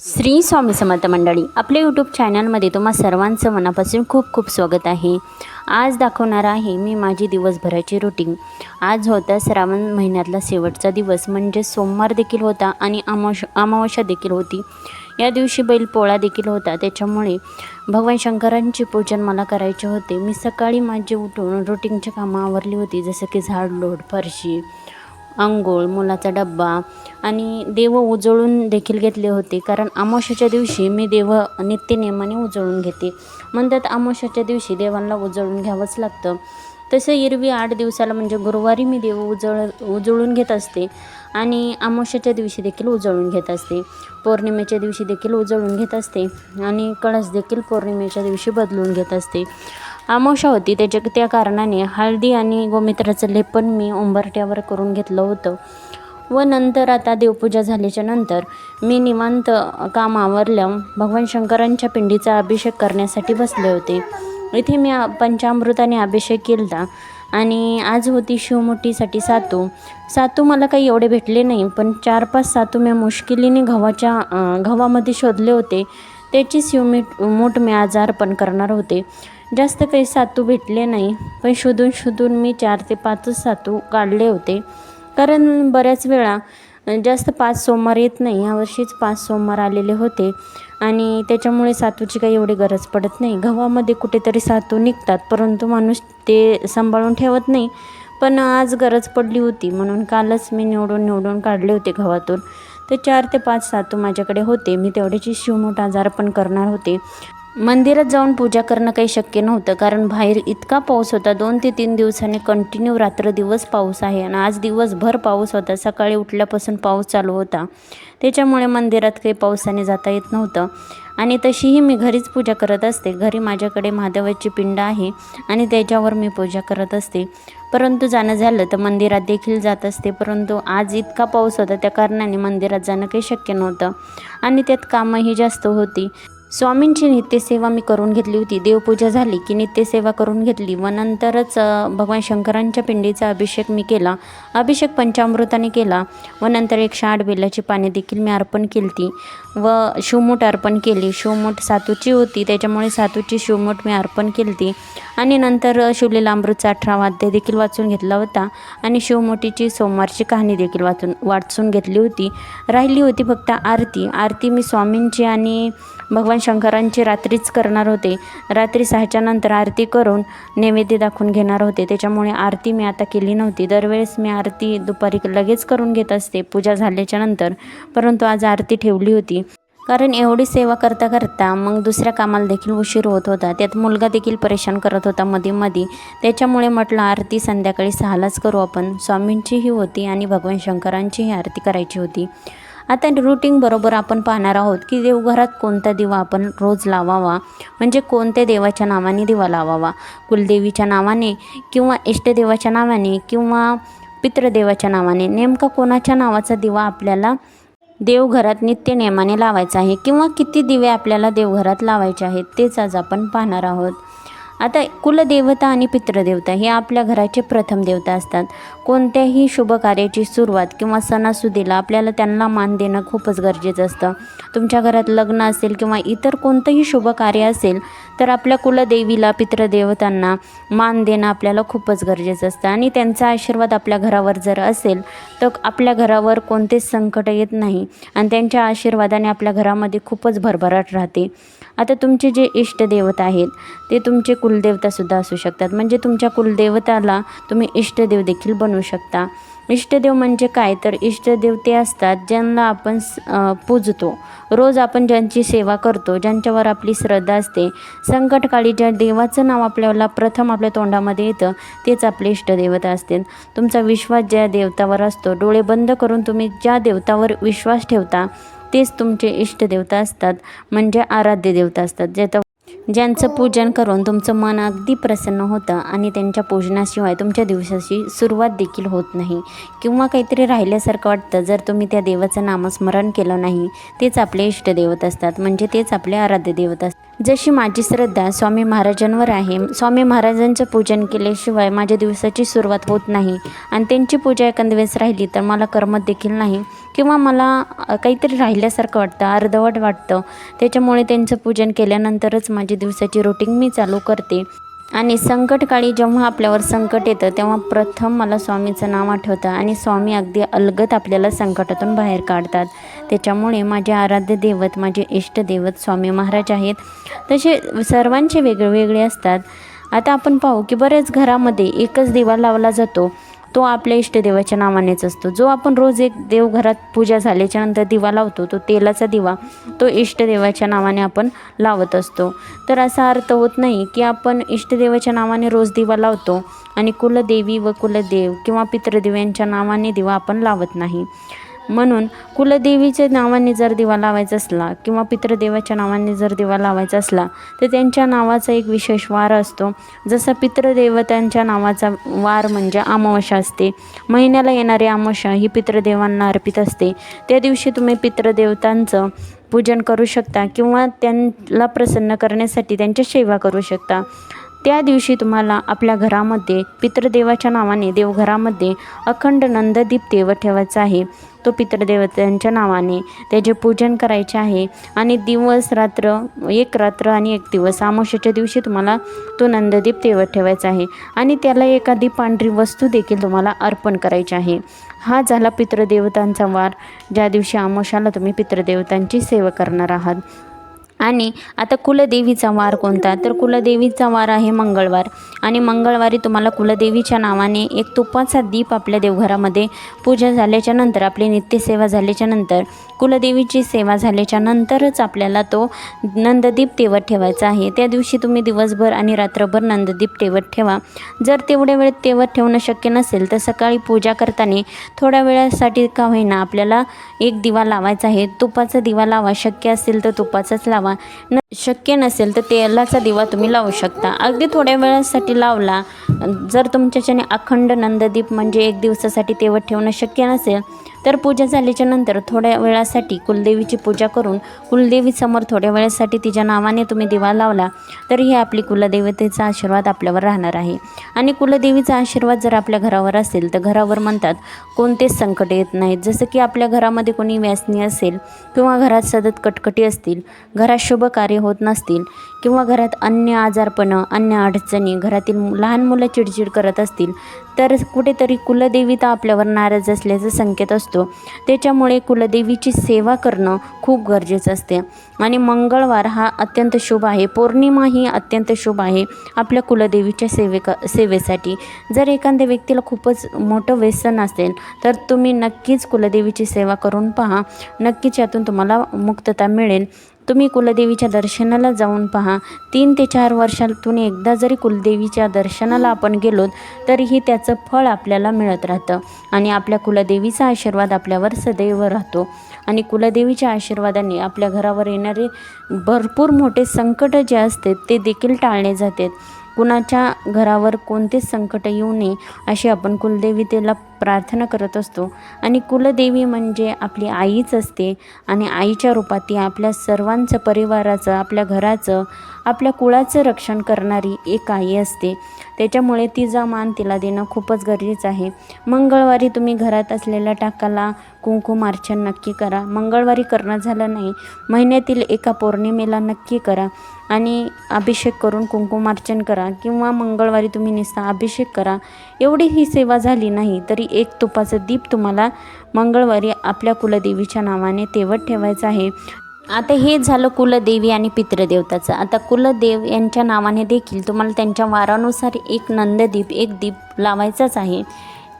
श्री स्वामी समर्थ मंडळी आपल्या यूट्यूब चॅनलमध्ये तुम्हा सर्वांचं मनापासून खूप खूप स्वागत आहे. आज दाखवणार आहे मी माझी दिवसभराची रुटीन आज होता श्रावण महिन्यातला शेवटचा दिवस म्हणजे सोमवार देखील होता आणि अमावश अमावस्या देखील होती. या दिवशी बैलपोळा देखील होता त्याच्यामुळे भगवान शंकरांचे पूजन मला करायचे होते. मी सकाळी माझे उठून रुटीनची कामं आवरली होती जसं की झाड लोड फरशी अंघोळ मुलाचा डब्बा आणि देव उजळून देखील घेतले होते. कारण अमावस्याच्या दिवशी मी देव नित्यनेमाने उजळून घेते. म्हणतात अमावस्याच्या दिवशी देवांना उजळून घ्यावंच लागतं. तसं एरवी आठ दिवसाला म्हणजे गुरुवारी मी देव उजळ उजळून घेत असते आणि अमावस्याच्या दिवशी देखील उजळून घेत असते. पौर्णिमेच्या दिवशी देखील उजळून घेत असते आणि कळस देखील पौर्णिमेच्या दिवशी बदलून घेत असते. आमोशा होती. त्याच्या त्या कारणाने हळदी आणि गोमित्राचं लेपन मी उंबरट्यावर करून घेतलं होतं. व नंतर आता देवपूजा झाल्याच्यानंतर मी निवांत काम आवरल्या भगवान शंकरांच्या पिंडीचा अभिषेक करण्यासाठी बसले होते. इथे मी पंचामृताने अभिषेक केला आणि आज होती शिवमुठीसाठी सातू. सातू मला काही एवढे भेटले नाही पण चार पाच सातू मी मुश्किलीने गव्हाच्या गव्हामध्ये शोधले होते. त्याची शिवमीठ मूठ मी आज अर्पण करणार होते. जास्त काही सातू भेटले नाही पण शोधून शोधून मी चार ते पाचच सातू काढले होते. कारण बऱ्याच वेळा जास्त पाच सोमवार येत नाही यावर्षीच पाच सोमवार आलेले होते. आणि त्याच्यामुळे सातूची काही एवढी गरज पडत नाही. गव्हामध्ये कुठेतरी सातू निघतात परंतु माणूस ते सांभाळून ठेवत नाही. पण आज गरज पडली होती म्हणून कालच मी निवडून निवडून काढले होते गव्हातून तर चार ते पाच सातू माझ्याकडे होते. मी तेवढ्याची शिवमोठ आजार पण करणार होते. मंदिरात जाऊन पूजा करणं काही शक्य नव्हतं कारण बाहेर इतका पाऊस होता दोन ते तीन दिवसांनी कंटिन्यू रात्र दिवस पाऊस आहे आणि आज दिवसभर पाऊस होता. सकाळी उठल्यापासून पाऊस चालू होता. त्याच्यामुळे मंदिरात काही पावसाने जाता येत नव्हतं. आणि तशीही मी घरीच पूजा करत असते. घरी माझ्याकडे महादेवाची पिंड आहे आणि त्याच्यावर मी पूजा करत असते. परंतु जाणं झालं तर मंदिरात देखील जात असते. परंतु आज इतका पाऊस होता त्या कारणाने मंदिरात जाणं काही शक्य नव्हतं. आणि त्यात कामंही जास्त होती. स्वामींची नित्यसेवा मी करून घेतली होती. देवपूजा झाली की नित्यसेवा करून घेतली. व नंतरच भगवान शंकरांच्या पिंडीचा अभिषेक मी केला. अभिषेक पंचामृताने केला. व नंतर एक आठ बेलाची पाने देखील मी अर्पण केली ती व शिवमूठ अर्पण केली. शिवमूठ सातूची होती. त्याच्यामुळे सातूची शिवमूठ मी अर्पण केली ती आणि नंतर शिवलेला अमृतचा अठरा अध्याय देखील वाचून घेतला होता. आणि शिवमोठीची सोमवारची कहाणी देखील वाचून वाचून घेतली होती. राहिली होती फक्त आरती. आरती मी स्वामींची आणि भगवान शंकरांची रात्रीच करणार होते. रात्री सहाच्या नंतर आरती करून नैवेद्य दाखवून घेणार होते. त्याच्यामुळे आरती मी आता केली नव्हती. दरवेळेस मी आरती दुपारी लगेच करून घेत असते पूजा झाल्याच्यानंतर. परंतु आज आरती ठेवली होती. कारण एवढी सेवा करता करता मग दुसऱ्या कामाला देखील उशीर होत होता. त्यात मुलगा देखील परेशान करत होता मध्ये मध्ये त्याच्यामुळे म्हटलं आरती संध्याकाळी सहालाच करू आपण. स्वामींचीही होती आणि भगवान शंकरांचीही आरती करायची होती. आता रुटीन बरोबर आपण पाहणार आहोत की देवघरात कोणता दिवा आपण रोज लावावा? म्हणजे कोणत्या देवाच्या नावाने दिवा लावावा? कुलदेवीच्या नावाने किंवा इष्टदेवाच्या नावाने किंवा पितृदेवाच्या नावाने? नेमका कोणाच्या नावाचा दिवा आपल्याला देवघरात नित्य नियमाने लावायचा आहे? किंवा किती दिवे आपल्याला देवघरात लावायचे आहेत? तेच आज आपण पाहणार आहोत. आता कुलदेवता आणि पितृदेवता हे आपल्या घराचे प्रथम देवता असतात. कोणत्याही शुभ कार्याची सुरुवात किंवा सणासुदीला आपल्याला त्यांना मान देणं खूपच गरजेचं असतं. तुमच्या घरात लग्न असेल किंवा इतर कोणतंही शुभ कार्य असेल तर आपल्या कुलदेवीला पितृदेवतांना मान देणं आपल्याला खूपच गरजेचं असतं. आणि त्यांचा आशीर्वाद आपल्या घरावर जर असेल तर आपल्या घरावर कोणतेच संकट येत नाही. आणि त्यांच्या आशीर्वादाने आपल्या घरामध्ये खूपच भरभराट राहते. आता तुमचे जे इष्टदेवता आहेत ते तुमचे कुलदेवतासुद्धा असू शकतात. म्हणजे तुमच्या कुलदेवताला तुम्ही इष्टदेव देखील बनवू शकता. इष्टदेव म्हणजे काय? तर इष्टदेव ते असतात ज्यांना आपण स- पूजतो. रोज आपण ज्यांची सेवा करतो ज्यांच्यावर आपली श्रद्धा असते. संकटकाळी ज्या देवाचं नाव आपल्याला प्रथम आपल्या तोंडामध्ये येतं तेच आपले इष्टदेवता असतील. तुमचा विश्वास ज्या देवतावर असतो डोळे बंद करून तुम्ही ज्या देवतावर विश्वास ठेवता तेच तुमचे इष्टदेवता असतात म्हणजे आराध्य देवता असतात. ज्याचं ज्यांचं पूजन करून तुमचं मन अगदी प्रसन्न होतं आणि त्यांच्या पूजनाशिवाय तुमच्या दिवसाची सुरुवात देखील होत नाही. किंवा काहीतरी राहिल्यासारखं वाटतं जर तुम्ही त्या देवाचं नामस्मरण केलं नाही तेच आपले इष्टदेवत असतात म्हणजे तेच आपले आराध्य देवत असतात. जशी माझी श्रद्धा स्वामी महाराजांवर आहे स्वामी महाराजांचं पूजन केल्याशिवाय माझ्या दिवसाची सुरुवात होत नाही आणि त्यांची पूजा एखाद्या वेळेस राहिली तर मला करमत देखील नाही किंवा मला काहीतरी राहिल्यासारखं वाटतं अर्धवट वाटतं. त्याच्यामुळे त्यांचं पूजन केल्यानंतरच माझी दिवसाची रुटीन मी चालू करते. आणि संकटकाळी जेव्हा आपल्यावर संकट येतं तेव्हा प्रथम मला स्वामीचं नाव आठवतं आणि स्वामी अगदी अलगत आपल्याला संकटातून बाहेर काढतात. त्याच्यामुळे माझे आराध्य दैवत माझे इष्टदैवत स्वामी महाराज आहेत. तसे सर्वांचे वेगवेगळे असतात. आता आपण पाहू की बऱ्याच घरामध्ये एकच दिवा लावला जातो. तो आपल्या इष्टदेवाच्या नावानेच असतो. जो आपण रोज एक देवघरात पूजा झाल्याच्यानंतर दिवा लावतो तो तेलाचा दिवा तो इष्टदेवाच्या नावाने आपण लावत असतो. तर असा अर्थ होत नाही की आपण इष्टदेवाच्या नावाने रोज दिवा लावतो आणि कुलदेवी व कुलदेव किंवा पितृदेव यांच्या नावाने दिवा आपण लावत नाही. म्हणून कुलदेवीच्या नावाने जर दिवा लावायचा असला किंवा पितृदेवाच्या नावाने जर दिवा लावायचा असला तर त्यांच्या नावाचा एक विशेष वार असतो. जसं पितृदेवतांच्या नावाचा वार म्हणजे अमावस्या असते. महिन्याला येणारी अमावस्या ही पितृदेवांना अर्पित असते. त्या दिवशी तुम्ही पितृदेवतांचं पूजन करू शकता किंवा त्यांना प्रसन्न करण्यासाठी त्यांच्या सेवा करू शकता. त्या दिवशी तुम्हाला आपल्या घरामध्ये पितृदेवाच्या नावाने देवघरामध्ये अखंड नंददीप तेवत ठेवायचा आहे. तो पितृदेवतांच्या नावाने त्याचे पूजन करायचे आहे. आणि दिवस रात्र एक रात्र आणि एक दिवस आमोशाच्या दिवशी तुम्हाला तो नंददीप तेवत ठेवायचा आहे. आणि त्याला एखादी पांढरी वस्तू देखील तुम्हाला अर्पण करायची आहे. हा झाला पितृदेवतांचा वार. ज्या दिवशी आमोशाला तुम्ही पितृदेवतांची सेवा करणार आहात. आणि आता कुलदेवीचा वार कोणता? तर कुलदेवीचा वार आहे मंगळवार. आणि मंगळवारी तुम्हाला कुलदेवीच्या नावाने एक तुपाचा दीप आपल्या देवघरामध्ये पूजा झाल्याच्यानंतर आपली नित्यसेवा झाल्याच्यानंतर कुलदेवीची सेवा झाल्याच्या नंतरच आपल्याला तो नंददीप तेवत ठेवायचा आहे. त्या दिवशी तुम्ही दिवसभर आणि रात्रभर नंददीप तेवत ठेवा. जर तेवढ्या वेळेत तेवत ठेवणं शक्य नसेल तर सकाळी पूजा करताना थोड्या वेळासाठी का होईना आपल्याला एक दिवा लावायचा आहे. तुपाचा दिवा लावा. शक्य असेल तर तुपाचाच लावा. न शक्य नसेल तर तेलाचा दिवा तुम्ही लावू शकता. अगदी थोड्या वेळासाठी लावला. जर तुमच्याच्याने अखंड नंददीप म्हणजे एक दिवसासाठी तेवत ठेवणं शक्य नसेल तर पूजा झाल्याच्यानंतर थोड्या वेळासाठी कुलदेवीची पूजा करून कुलदेवीसमोर थोड्या वेळासाठी तिच्या नावाने तुम्ही दिवा लावला तर ही आपली कुलदेवतेचा आशीर्वाद आपल्यावर राहणार आहे. आणि कुलदेवीचा आशीर्वाद जर आपल्या घरावर असेल तर घरावर म्हणतात कोणतेच संकट येत नाहीत जसं की आपल्या घरामध्ये कोणी व्यासनी असेल किंवा घरात सतत कटकटी असतील घरात शुभ कार्य होत नसतील किंवा घरात अन्य आजारपणं अन्य अडचणी घरातील लहान मुलं चिडचिड करत असतील. तर कुठेतरी कुलदेविता आपल्यावर नाराज असल्याचा संकेत असतो. त्याच्यामुळे कुलदेवीची सेवा करणं खूप गरजेचं असते. आणि मंगळवार हा अत्यंत शुभ आहे. पौर्णिमा ही अत्यंत शुभ आहे आपल्या कुलदेवीच्या सेवेक सेवेसाठी. जर एखाद्या व्यक्तीला खूपच मोठं व्यसन असेल तर तुम्ही नक्कीच कुलदेवीची सेवा करून पहा. नक्कीच यातून तुम्हाला मुक्तता मिळेल. तुम्ही कुलदेवीच्या दर्शनाला जाऊन पहा. तीन ते चार वर्षातून एकदा जरी कुलदेवीच्या दर्शनाला आपण गेलो तरीही त्याचं फळ आपल्याला मिळत राहतं आणि आपल्या कुलदेवीचा आशीर्वाद आपल्यावर सदैव राहतो. आणि कुलदेवीच्या आशीर्वादाने आपल्या घरावर येणारे भरपूर मोठे संकट जे असते ते देखील टाळले जातात. कुणाच्या घरावर कोणतेच संकट येऊ नये अशी आपण कुलदेवीतेला प्रार्थना करत असतो. आणि कुलदेवी म्हणजे आपली आईच असते आणि आईच्या रूपात ती आपल्या सर्वांचं परिवाराचं आपल्या घराचं आपल्या कुळाचं रक्षण करणारी एक आई असते. त्याच्यामुळे तिचा मान तिला देणं खूपच गरजेचं आहे. मंगळवारी तुम्ही घरात असलेल्या टाकाला कुंकुमार्चन नक्की करा. मंगळवारी करणं झालं नाही महिन्यातील एका पौर्णिमेला नक्की करा. आणि अभिषेक करून कुंकुमार्चन करा किंवा मंगळवारी तुम्ही निस्ता अभिषेक करा. एवढी ही सेवा झाली नाही तरी एक तुपाचं दीप तुम्हाला मंगळवारी आपल्या कुलदेवीच्या नावाने तेवत ठेवायचं आहे. आता हे झालं कुलदेवी आणि पितृदेवताचं. आता कुलदेव यांच्या नावाने देखील तुम्हाला त्यांच्या वारानुसार एक नंददीप एक दीप लावायचाच आहे.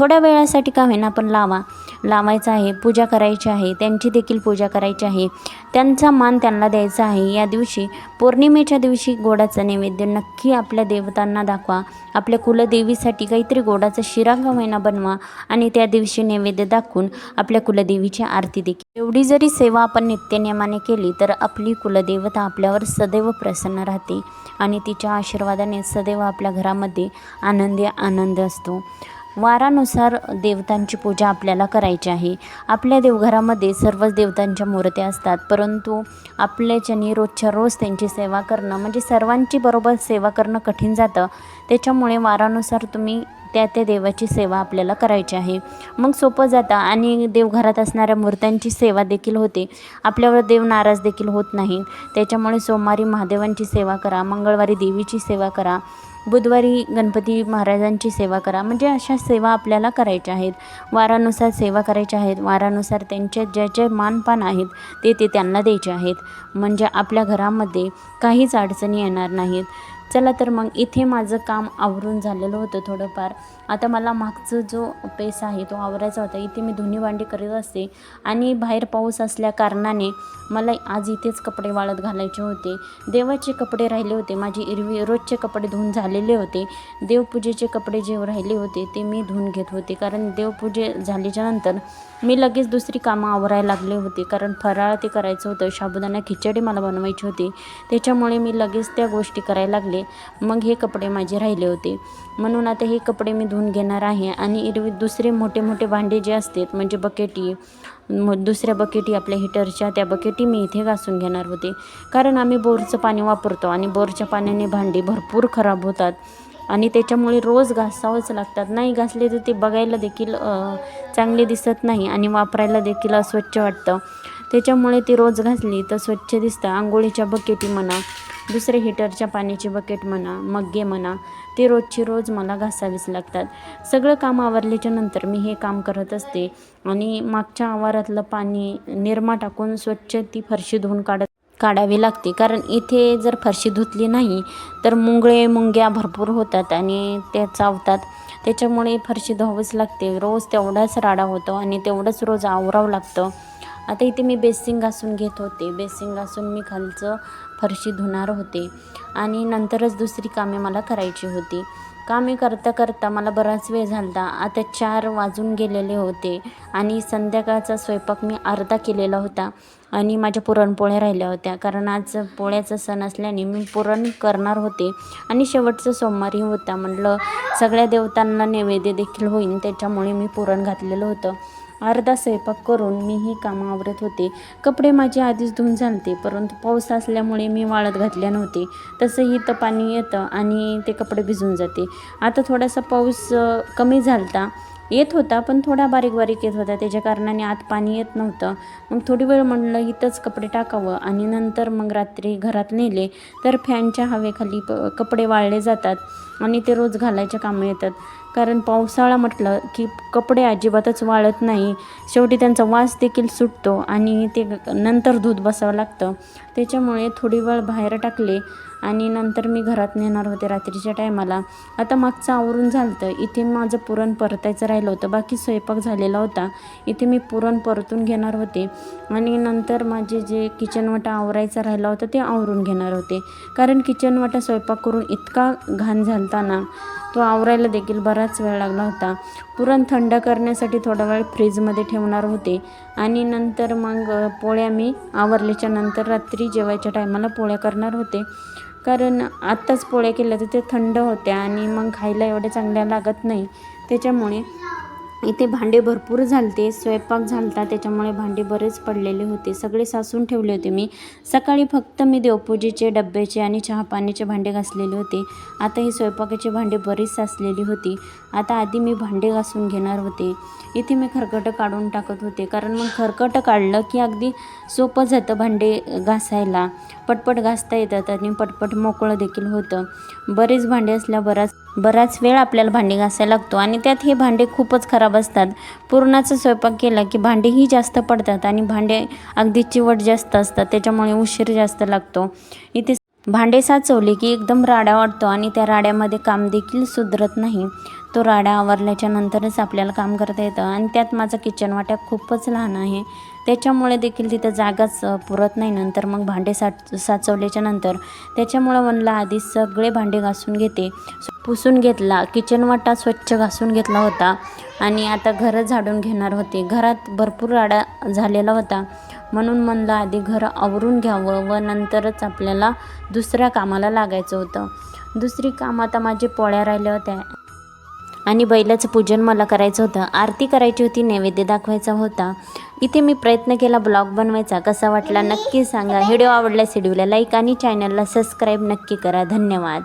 थोड्या वेळासाठी का होईना पण लावा. लावायचा आहे पूजा करायची आहे त्यांची देखील पूजा करायची आहे. त्यांचा मान त्यांना द्यायचा आहे. या दिवशी पौर्णिमेच्या दिवशी गोडाचं नैवेद्य नक्की आपल्या देवतांना दाखवा. आपल्या कुलदेवीसाठी काहीतरी गोडाचा शिरा का होईना बनवा आणि त्या दिवशी नैवेद्य दाखवून आपल्या कुलदेवीची आरती देखील एवढी जरी सेवा आपण नित्यनियमाने केली तर आपली कुलदेवता आपल्यावर सदैव प्रसन्न राहते आणि तिच्या आशीर्वादाने सदैव आपल्या घरामध्ये आनंदी आनंद असतो. वारानुसार देवतांची पूजा आपल्याला करायची आहे. आपल्या देवघरामध्ये सर्वच देवतांच्या मूर्त्या असतात परंतु आपल्याच्यानी रोजच्या रोज त्यांची सेवा करणं म्हणजे सर्वांची बरोबर सेवा करणं कठीण जातं. त्याच्यामुळे वारानुसार तुम्ही त्या त्या देवाची सेवा आपल्याला करायची आहे. मग सोपं जातं आणि देवघरात असणाऱ्या मूर्त्यांची सेवा देखील होते. आपल्यावर देव नाराज देखील होत नाही. त्याच्यामुळे सोमवारी महादेवांची सेवा करा मंगळवारी देवीची सेवा करा. बुधवारी गणपती महाराजांची सेवा करा. म्हणजे अशा सेवा आपल्याला करायच्या आहेत. वारानुसार सेवा करायच्या आहेत. वारानुसार त्यांचे जे जे मानपान आहेत ते ते त्यांना द्यायचे आहेत. म्हणजे आपल्या घरामध्ये काहीच अडचणी येणार नाहीत. चला तर मग इथे माझं काम आवरून झालेलं होतं थोडंफार. आता मला मागचं जो पेस आहे तो आवरायचा होता इथे मी धुणी भांडी करत असते. आणि बाहेर पाऊस असल्या कारणाने मला आज इथेच कपडे वाळत घालायचे होते. देवाचे कपडे राहिले होते माझी इरवी रोजचे कपडे धुवून झालेले होते. देवपूजेचे कपडे जे राहिले होते ते मी धुवून घेत होते. कारण देवपूजे झाल्याच्यानंतर मी लगेच दुसरी कामं आवरायला लागले होते. कारण फराळ ते करायचं होतं साबुदाणा खिचडी मला बनवायची होती. त्याच्यामुळे मी लगेच त्या गोष्टी करायला लागले. मग हे कपडे माझे राहिले होते. म्हणून आता हे कपडे मी धुवून घेणार आहे. आणि एरवी दुसरे मोठे मोठे भांडे जे असतात म्हणजे बकेटी दुसऱ्या बकेटी आपल्या हिटरच्या त्या बकेटी मी इथे घासून घेणार होते. कारण आम्ही बोरचं पाणी वापरतो आणि बोरच्या पाण्याने भांडी भरपूर खराब होतात. आणि त्याच्यामुळे रोज घासावंच लागतात. नाही घासले तर ते बघायला देखील चांगले दिसत नाही आणि वापरायला देखील अस्वच्छ वाटतं. त्याच्यामुळे ती रोज घासली तर स्वच्छ दिसतं. आंघोळीच्या बकेटी म्हणा दुसरे हिटरच्या पाण्याची बकेट म्हणा मग्गे म्हणा ते रोजची रोज मला घासावीच लागतात. सगळं काम आवरल्याच्या नंतर मी हे काम करत असते आणि मागच्या आवारातलं पाणी निरमा टाकून स्वच्छ ती फरशी धुवून काढत काढावी लागते. कारण इथे जर फरशी धुतली नाही तर मुंगळे मुंग्या भरपूर होतात आणि त्या चावतात. त्याच्यामुळे फरशी धुवावीच लागते. रोज तेवढाच राडा होतो आणि तेवढंच रोज आवरावं लागतं. आता इथे मी बेसिंग घासून घेत होते. बेसिंग घासून मी खालचं फरशी धुणार होते. आणि नंतरच दुसरी कामे मला करायची होती. कामे करता करता मला बराच वेळ झाला आता चार वाजून गेलेले होते आणि संध्याकाळचा स्वयंपाक मी अर्धा केलेला होता आणि माझ्या पुरणपोळ्या राहिल्या होत्या. कारण आज पोळ्याचा सण असल्याने मी पुरण करणार होते आणि शेवटचं सोमवारी होता. म्हटलं सगळ्या देवतांना नैवेद्य देखील होईल त्याच्यामुळे मी पुरण घातलेलं होतं. अर्धा स्वयंपाक करून मी ही कामं आवरत होते. कपडे माझे आधीच धुवून झालते परंतु पाऊस असल्यामुळे मी वाळत घातले नव्हते. तसंही तर पाणी येतं आणि ते कपडे भिजून जाते. आता थोडासा पाऊस कमी कमी झालता. येत होता पण थोडा बारीक बारीक येत होता त्याच्या कारणाने आत पाणी येत नव्हतं. मग थोडी वेळ म्हणलं इथंच कपडे टाकावं. आणि नंतर मग रात्री घरात नेले तर फॅनच्या हवेखाली प कपडे वाळले जातात आणि ते रोज घालायच्या कामं येतात. कारण पावसाळा म्हटलं की कपडे अजिबातच वाळत नाही. शेवटी त्यांचा वास देखील सुटतो आणि ते नंतर धूत बसावं लागतं. त्याच्यामुळे थोडी वेळ बाहेर टाकले. आणि नंतर मी घरात नेणार होते रात्रीच्या टायमाला. आता मागचं आवरून झालं होतं इथे माझं पुरण परतायचं राहिलं होतं. बाकी स्वयंपाक झालेला होता. इथे मी पुरण परतून घेणार होते. आणि नंतर माझे जे किचन वाटा आवरायचा राहिला होता ते आवरून घेणार होते. कारण किचन वाटा स्वयंपाक करून इतका घाण झालताना तो आवरायला देखील बराच वेळ लागला होता. पुरण थंड करण्यासाठी थोडा वेळ फ्रीजमध्ये ठेवणार होते. आणि नंतर मग पोळ्या मी आवरल्याच्या नंतर रात्री जेवायच्या टायमाला पोळ्या करणार होते. कारण आत्ताच पोळ्या केल्या तर ते थंड होत्या आणि मग खायला एवढ्या चांगल्या लागत नाही. त्याच्यामुळे इथे भांडे भरपूर झालते स्वयंपाक झालता त्याच्यामुळे भांडे बरेच पडलेले होते. सगळे सासून ठेवले होते मी. सकाळी फक्त मी देवपूजेचे डब्याचे आणि चहा पाण्याचे भांडे घासलेले होते. आता ही स्वयंपाकाचे भांडे बरीच साचलेली होती. आता आधी मी भांडे घासून घेणार होते. इथे मी खरकटं काढून टाकत होते. कारण मग खरकटं काढलं की अगदी सोपं जातं भांडे घासायला. पटपट घासता येतात आणि पटपट मोकळं देखील होतं. बरेच भांडे असल्या बराच बराच वेळ आपल्याला भांडी घासायला लागतो आणि त्यात हे भांडे खूपच खराब असतात. पुरणाचा स्वयंपाक केला की भांडेही जास्त पडतात आणि भांडे अगदी चिवट जास्त असतात त्याच्यामुळे उशीर जास्त लागतो. इथे भांडे साचवले की एकदम राडा वाटतो आणि त्या राड्यामध्ये काम देखील सुधरत नाही. तो राडा आवरल्याच्या नंतरच आपल्याला काम करता येतं आणि त्यात माझा किचन वाट्या खूपच लहान आहे. त्याच्यामुळे देखील तिथं जागाच पुरत नाही. नंतर मग भांडे साच साचवल्याच्या नंतर त्याच्यामुळं म्हणलं आधी सगळे भांडे घासून घेते. पुसून घेतला किचन वाटा स्वच्छ घासून घेतला होता आणि आता घरं झाडून घेणार होते. घरात भरपूर राडा झालेला होता. म्हणून म्हणलं आधी घर आवरून घ्यावं व नंतरच आपल्याला दुसऱ्या कामाला लागायचं होतं. दुसरी काम आता माझे पोळ्या राहिल्या होत्या आणि बैलाचं पूजन मला करायचं होतं. आरती करायची होती नैवेद्य दाखवायचा होता. इथे मी प्रयत्न केला ब्लॉग बनवायचा. कसा वाटला नक्की सांगा. व्हिडिओ आवडल्यास व्हिडिओला लाईक आणि चॅनलला सबस्क्राईब नक्की करा. धन्यवाद.